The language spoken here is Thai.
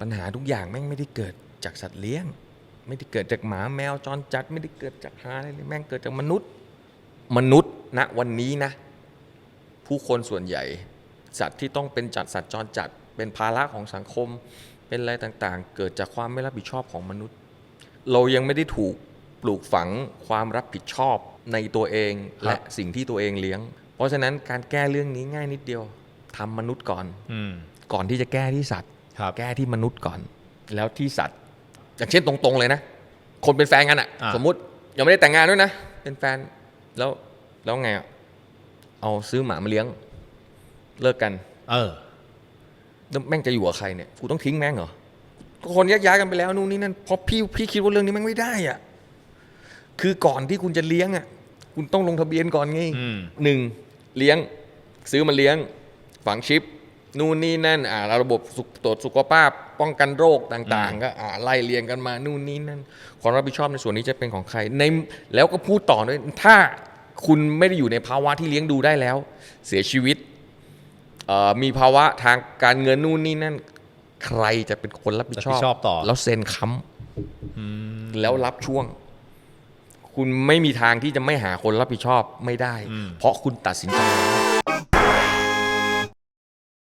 ปัญหาทุกอย่างแม่งไม่ได้เกิดจากสัตว์เลี้ยง ไม่ได้เกิดจากหมาแมวจรจัด ไม่ได้เกิดจากหาอะไรเลยแม่งเกิดจากมนุษย์ มนุษย์ณวันนี้นะ ผู้คนส่วนใหญ่ สัตว์ที่ต้องเป็นจัดสัตว์จรจัด เป็นภาระของสังคมเป็นอะไรต่างๆ เกิดจากความไม่รับผิดชอบของมนุษย์ เรายังไม่ได้ถูกปลูกฝังความรับผิดชอบในตัวเองและสิ่งที่ตัวเองเลี้ยง เพราะฉะนั้นการแก้เรื่องนี้ง่ายนิดเดียวทำมนุษย์ก่อนอืมก่อนที่จะแก้ที่สัตว์ครับ แก้ที่มนุษย์ก่อน แล้วที่สัตว์ อย่างเช่นตรงๆเลยนะ คนเป็นแฟนกันอะอะสมมุติยังไม่ได้แต่งงานด้วยนะ เป็นแฟนแล้วแล้วไงอะเอาซื้อหมามาเลี้ยง เลิกกัน เออแล้วแม่งจะอยู่กับใครเนี่ยกูต้องทิ้งแม่งเหรอก็คนแยกย้ายกันไปแล้วนู่นนี่นั่นเพราะพี่พี่คิดว่าเรื่องนี้แม่งไม่ได้อะคือก่อนที่คุณจะเลี้ยงอะคุณต้องลงทะเบียนก่อนไงอืมหนึ่งเลี้ยง ซื้อมาเลี้ยง ฝังชิป นู่นนี่นั่นอ่าระบบสุขตรวจสุขภาพป้องกันโรคต่าง ๆ ก็อ่าไล่เรียงกันมานู่นนี่นั่นความรับผิดชอบในส่วนนี้จะเป็นของใครในแล้วก็พูดต่อด้วยถ้าคุณไม่ได้อยู่ในภาวะที่เลี้ยงดูได้แล้ว เสียชีวิตเอ่อมีภาวะทางการเงินนู่นนี่นั่น ใครจะเป็นคนรับผิดชอบรับผิดชอบต่อ แล้วเซ็นค้ำแล้วรับช่วง คุณไม่มีทางที่จะไม่หาคนรับผิดชอบไม่ได้ เพราะคุณตัดสินใจแล้ว